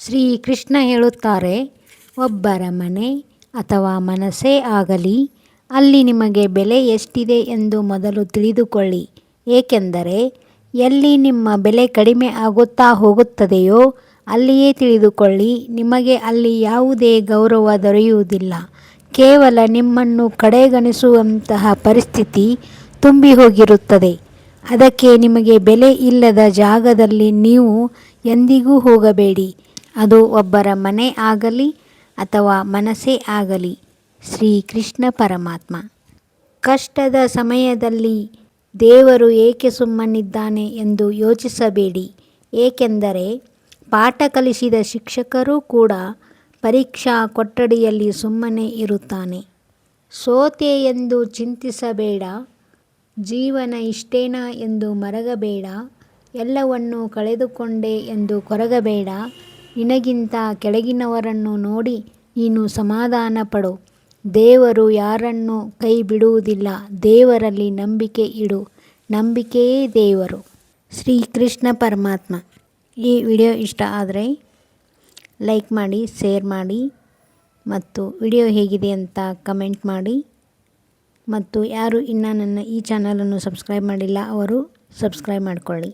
ಶ್ರೀ ಕೃಷ್ಣ ಹೇಳುತ್ತಾರೆ, ಒಬ್ಬರ ಮನೆ ಅಥವಾ ಮನಸ್ಸೇ ಆಗಲಿ, ಅಲ್ಲಿ ನಿಮಗೆ ಬೆಲೆ ಎಷ್ಟಿದೆ ಎಂದು ಮೊದಲು ತಿಳಿದುಕೊಳ್ಳಿ. ಏಕೆಂದರೆ, ಎಲ್ಲಿ ನಿಮ್ಮ ಬೆಲೆ ಕಡಿಮೆ ಆಗುತ್ತಾ ಹೋಗುತ್ತದೆಯೋ, ಅಲ್ಲಿಯೇ ತಿಳಿದುಕೊಳ್ಳಿ, ನಿಮಗೆ ಅಲ್ಲಿ ಯಾವುದೇ ಗೌರವ ದೊರೆಯುವುದಿಲ್ಲ. ಕೇವಲ ನಿಮ್ಮನ್ನು ಕಡೆಗಣಿಸುವಂತಹ ಪರಿಸ್ಥಿತಿ ತುಂಬಿ ಹೋಗಿರುತ್ತದೆ ಅದಕ್ಕೆ ನಿಮಗೆ ಬೆಲೆ ಇಲ್ಲದ ಜಾಗದಲ್ಲಿ ನೀವು ಎಂದಿಗೂ ಹೋಗಬೇಡಿ. ಅದು ಒಬ್ಬರ ಮನೆ ಆಗಲಿ ಅಥವಾ ಮನಸ್ಸೇ ಆಗಲಿ ಶ್ರೀ ಕೃಷ್ಣ ಪರಮಾತ್ಮ. ಕಷ್ಟದ ಸಮಯದಲ್ಲಿ ದೇವರು ಏಕೆ ಸುಮ್ಮನಿದ್ದಾನೆ ಎಂದು ಯೋಚಿಸಬೇಡಿ. ಏಕೆಂದರೆ ಪಾಠ ಕಲಿಸಿದ ಶಿಕ್ಷಕರೂ ಕೂಡ ಪರೀಕ್ಷಾ ಕೊಠಡಿಯಲ್ಲಿ ಸುಮ್ಮನೆ ಇರುತ್ತಾನೆ. ಸೋತೆ ಎಂದು ಚಿಂತಿಸಬೇಡ, ಜೀವನ ಇಷ್ಟೇನಾ ಎಂದು ಮರಗಬೇಡ, ಎಲ್ಲವನ್ನೂ ಕಳೆದುಕೊಂಡೆ ಎಂದು ಕೊರಗಬೇಡ ನಿನಗಿಂತ ಕೆಳಗಿನವರನ್ನು ನೋಡಿ ನೀನು ಸಮಾಧಾನ ಪಡು ದೇವರು ಯಾರನ್ನು ಕೈ ಬಿಡುವುದಿಲ್ಲ ದೇವರಲ್ಲಿ ನಂಬಿಕೆ ಇಡು. ನಂಬಿಕೆಯೇ ದೇವರು. ಶ್ರೀ ಕೃಷ್ಣ ಪರಮಾತ್ಮ. ಈ ವಿಡಿಯೋ ಇಷ್ಟ ಆದರೆ ಲೈಕ್ ಮಾಡಿ, ಶೇರ್ ಮಾಡಿ ಮತ್ತು ವಿಡಿಯೋ ಹೇಗಿದೆ ಅಂತ ಕಮೆಂಟ್ ಮಾಡಿ. ಮತ್ತು ಯಾರು ಇನ್ನೂ ನನ್ನ ಈ ಚಾನಲನ್ನು ಸಬ್ಸ್ಕ್ರೈಬ್ ಮಾಡಿಲ್ಲ, ಅವರು ಸಬ್ಸ್ಕ್ರೈಬ್ ಮಾಡಿಕೊಳ್ಳಿ.